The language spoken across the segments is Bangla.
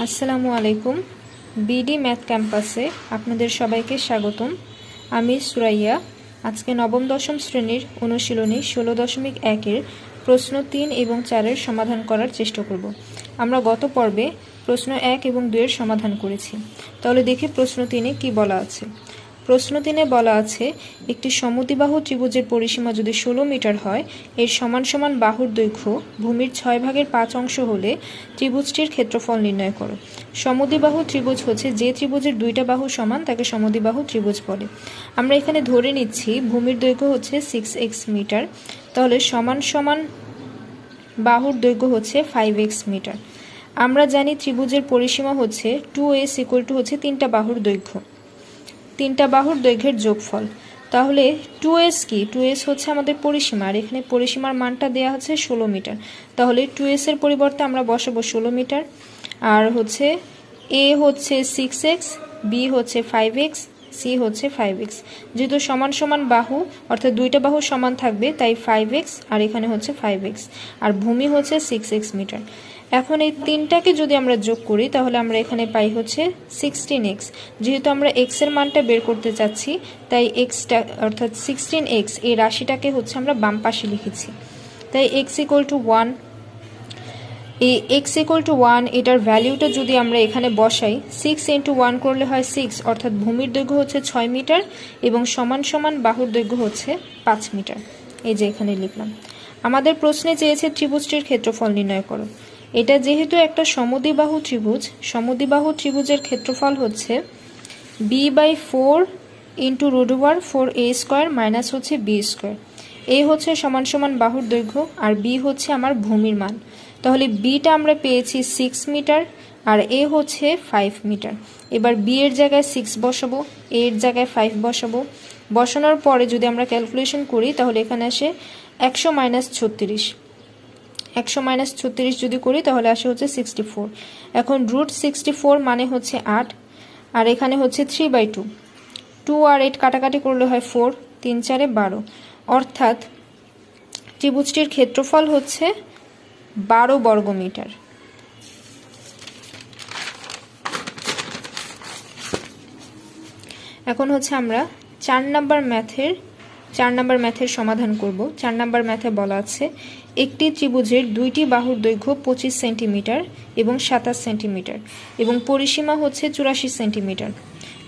আসসালামু আলাইকুম। বিডি ম্যাথ ক্যাম্পাসে আপনাদের সবাইকে স্বাগতম। আমি সুরাইয়া। আজকে নবম দশম শ্রেণির অনুশীলনী ষোলো দশমিক একের প্রশ্ন তিন এবং চারের সমাধান করার চেষ্টা করব। আমরা গত পর্বে প্রশ্ন এক এবং দুয়ের সমাধান করেছি। তাহলে দেখি প্রশ্ন তিনে কি বলা আছে। প্রশ্ন তিনে বলা আছে, একটি সমদ্বিবাহু ত্রিভুজের পরিসীমা যদি ষোলো মিটার হয়, এর সমান সমান বাহুর দৈর্ঘ্য ভূমির ছয় ভাগের পাঁচ অংশ হলে ত্রিভুজটির ক্ষেত্রফল নির্ণয় করো। সমদ্বিবাহু ত্রিভুজ হচ্ছে যে ত্রিভুজের দুইটা বাহু সমান, তাকে সমদিবাহু ত্রিভুজ বলে। আমরা এখানে ধরে নিচ্ছি ভূমির দৈর্ঘ্য হচ্ছে সিক্স এক্স মিটার, তাহলে সমান সমান বাহুর দৈর্ঘ্য হচ্ছে ফাইভ এক্স মিটার। আমরা জানি ত্রিভুজের পরিসীমা হচ্ছে টু এস ইকুয়াল টু হচ্ছে তিনটা বাহুর দৈর্ঘ্য। তিনটা বাহুর দৈর্ঘ্যের যোগফল। তাহলে টু এস কি? টু এস হচ্ছে আমাদের পরিসীমা, আর এখানে পরিসীমার মানটা দেওয়া হচ্ছে ষোলো মিটার। তাহলে টু এস এর পরিবর্তে আমরা বসাবো ষোলো মিটার। আর হচ্ছে এ হচ্ছে সিক্স এক্স বি হচ্ছে ফাইভ এক্স সি হচ্ছে ফাইভ এক্স যেহেতু সমান সমান বাহু, অর্থাৎ দুইটা বাহু সমান থাকবে, তাই ফাইভ এক্স আর এখানে হচ্ছে ফাইভ এক্স আর ভূমি হচ্ছে সিক্স এক্স মিটার। এখন এই তিনটাকে যদি আমরা যোগ করি, তাহলে আমরা এখানে পাই হচ্ছে সিক্সটিন এক্স যেহেতু আমরা এক্সের মানটা বের করতে চাচ্ছি, তাই এক্সটা অর্থাৎ সিক্সটিন এক্স এই রাশিটাকে হচ্ছে আমরা বাম পাশে লিখেছি। তাই এক্স ইকুয়াল টু ওয়ান এই এক্স ইকুয়াল টু ওয়ান এটার ভ্যালিউটা যদি আমরা এখানে বসাই সিক্স ইন্টু ওয়ান করলে হয় সিক্স অর্থাৎ ভূমির দৈর্ঘ্য হচ্ছে ছয় মিটার এবং সমান সমান বাহুর দৈর্ঘ্য হচ্ছে পাঁচ মিটার। এই যে এখানে লিখলাম। আমাদের প্রশ্নে চেয়েছে ত্রিভুজটির ক্ষেত্রফল নির্ণয় করো। এটা যেহেতু একটা সমদ্বিবাহু ত্রিভুজ সমদ্বিবাহু ত্রিভুজের ক্ষেত্রফল হচ্ছে B by four into root over four A square minus হচ্ছে বি স্কোয়ার এ হচ্ছে সমান সমান বাহুর দৈর্ঘ্য আর বি হচ্ছে আমার ভূমির মান। তাহলে বিটা আমরা পেয়েছি সিক্স মিটার আর এ হচ্ছে ফাইভ মিটার এবার বি এর জায়গায় সিক্স বসাবো এ এর জায়গায় ফাইভ বসাবো। বসানোর পরে যদি আমরা ক্যালকুলেশন করি, তাহলে এখানে আসে একশো মাইনাস ছত্রিশ। একশো মাইনাস ছত্রিশ যদি করি, তাহলে আসে হচ্ছে সিক্সটি ফোর এখন রুট সিক্সটি ফোর মানে হচ্ছে আট, আর এখানে হচ্ছে থ্রি বাই টু টু আর এইট কাটাকাটি করলে হয় ফোর তিন চারে বারো। অর্থাৎ ত্রিভুজটির ক্ষেত্রফল হচ্ছে বারো বর্গমিটার। এখন হচ্ছে আমরা চার নাম্বার ম্যাথের চার নাম্বার ম্যাথের সমাধান করব। চার নাম্বার ম্যাথে বলা আছে, একটি ত্রিভুজের দুইটি বাহুর দৈর্ঘ্য পঁচিশ সেন্টিমিটার এবং সাতাশ সেন্টিমিটার এবং পরিসীমা হচ্ছে চুরাশি সেন্টিমিটার।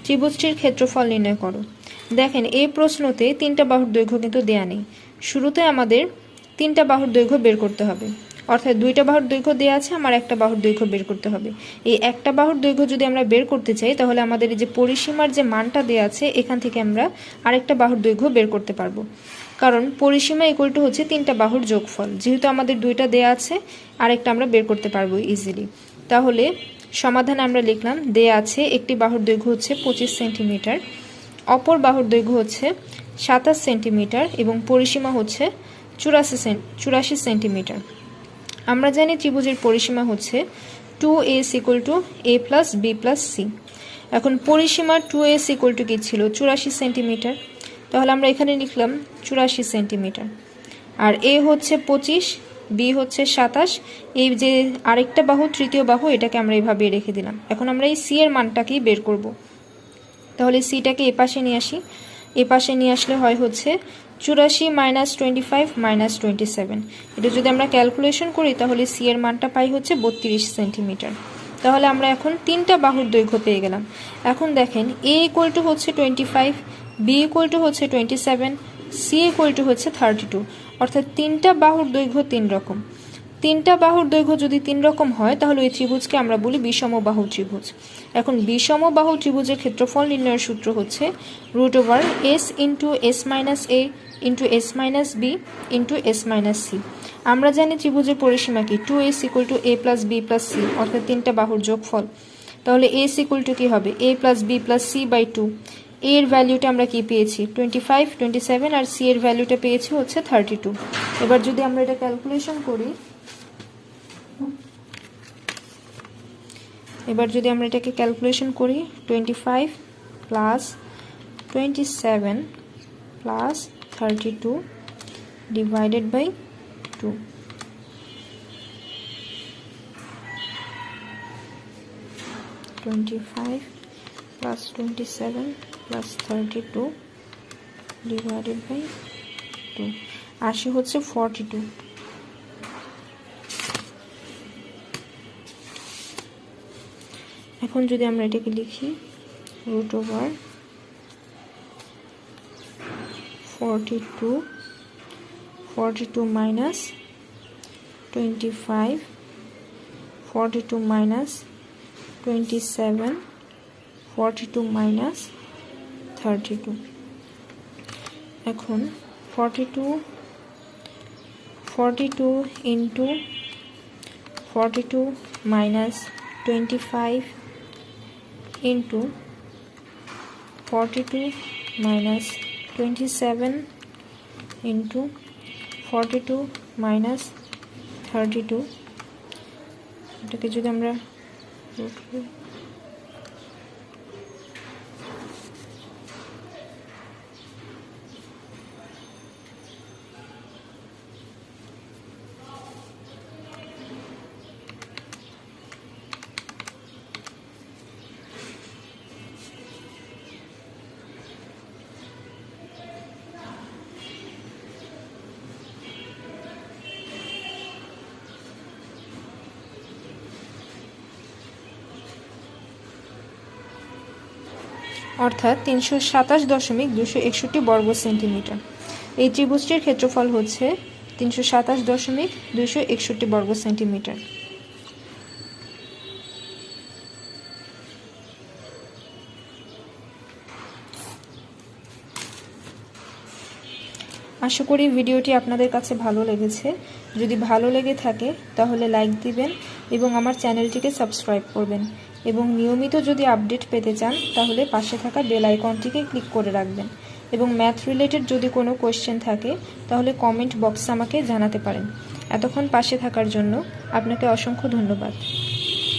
ত্রিভুজটির ক্ষেত্রফল নির্ণয় করো। দেখেন, এই প্রশ্নতে তিনটা বাহুর দৈর্ঘ্য কিন্তু দেয়া নেই। শুরুতে আমাদের তিনটা বাহুর দৈর্ঘ্য বের করতে হবে। অর্থাৎ দুইটা বাহুর দৈর্ঘ্য দেওয়া আছে, আমার একটা বাহুর দৈর্ঘ্য বের করতে হবে। এই একটা বাহুর দৈর্ঘ্য যদি আমরা বের করতে চাই, তাহলে আমাদের এই যে পরিসীমার যে মানটা দেওয়া আছে, এখান থেকে আমরা আরেকটা বাহুর দৈর্ঘ্য বের করতে পারব। কারণ পরিসীমা ইকুয়াল টু হচ্ছে তিনটা বাহুর যোগফল। যেহেতু আমাদের দুইটা দেয়া আছে, আরেকটা আমরা বের করতে পারব ইজিলি তাহলে সমাধান আমরা লিখলাম, দেয়া আছে একটি বাহুর দৈর্ঘ্য হচ্ছে পঁচিশ সেন্টিমিটার, অপর বাহুর দৈর্ঘ্য হচ্ছে সাতাশ সেন্টিমিটার এবং পরিসীমা হচ্ছে চুরাশি সেন্ট চুরাশি সেন্টিমিটার। আমরা জানি ত্রিভুজের পরিসীমা হচ্ছে two S equal to A plus B plus C এখন পরিসীমা টু এস ইকুয়াল টু কী ছিল? চুরাশি সেন্টিমিটার। তাহলে আমরা এখানে লিখলাম চুরাশি সেন্টিমিটার। আর এ হচ্ছে পঁচিশ বি হচ্ছে সাতাশ। এই যে আরেকটা বাহু, তৃতীয় বাহু, এটাকে আমরা এইভাবে রেখে দিলাম। এখন আমরা এই সি এর মানটাকেই বের করব। তাহলে সিটাকে এ পাশে নিয়ে আসি। এ পাশে নিয়ে আসলে হয় হচ্ছে চুরাশি minus twenty five minus twenty seven এটা যদি আমরা ক্যালকুলেশন করি, তাহলে সি এর মানটা পাই হচ্ছে বত্রিশ সেন্টিমিটার তাহলে আমরা এখন তিনটা বাহুর দৈর্ঘ্য পেয়ে গেলাম। এখন দেখেন এ ইকুয়াল টু হচ্ছে twenty five B equal to হচ্ছে twenty seven C equal to হচ্ছে থার্টি টু অর্থাৎ তিনটা বাহুর দৈর্ঘ্য তিন রকম। তিনটা বাহুর দৈর্ঘ্য যদি তিন রকম হয়, তাহলে ওই ত্রিভুজকে আমরা বলি বিষম বাহু ত্রিভুজ। এখন বিষম বাহু ত্রিভুজের ক্ষেত্রফল নির্ণয়ের সূত্র হচ্ছে root over S into S minus A into S minus B into S minus C আমরা জানি ত্রিভুজের পরিসীমা কি? Two S equal to A plus B plus C অর্থাৎ তিনটা বাহুর যোগফল। তাহলে এস ইকুয়াল টু কী হবে? A plus B plus C by two এর ভ্যালুটা আমরা কি পেয়েছি? টোয়েন্টি ফাইভ টোয়েন্টি সেভেন আর সি এর ভ্যালুটা পেয়েছি হচ্ছে থার্টি টু এবার যদি আমরা এটা ক্যালকুলেশন করি এবার যদি আমরা এটাকে ক্যালকুলেশন করি twenty five plus twenty seven plus thirty two divided by two twenty five plus twenty seven plus thirty two divided by two আশি হচ্ছে ফর্টি টু এখন যদি আমরা এটাকে লিখি root over forty two forty two minus twenty five forty two minus twenty seven forty two minus thirty two এখন forty two forty two into forty two minus twenty five into forty two minus twenty seven into forty two minus thirty two এটাকে যদি আমরা অর্থাৎ তিনশো সাতাশ দশমিক দুশো একষট্টি বর্গ সেন্টিমিটার এই ত্রিভুজটির ক্ষেত্রফল হচ্ছে তিনশো সাতাশ দশমিক দুশো একষট্টি বর্গ সেন্টিমিটার আশা করি ভিডিওটি আপনাদের কাছে ভালো লেগেছে। যদি ভালো লেগে থাকে, তাহলে লাইক দিবেন এবং আমার চ্যানেলটিকে সাবস্ক্রাইব করবেন। এবং নিয়মিত যদি আপডেট পেতে চান, তাহলে পাশে থাকা বেল আইকনটিকে ক্লিক করে রাখবেন। এবং ম্যাথ রিলেটেড যদি কোনো কোয়েশ্চেন থাকে, তাহলে কমেন্ট বক্সে আমাকে জানাতে পারেন। এতক্ষণ পাশে থাকার জন্য আপনাকে অসংখ্য ধন্যবাদ।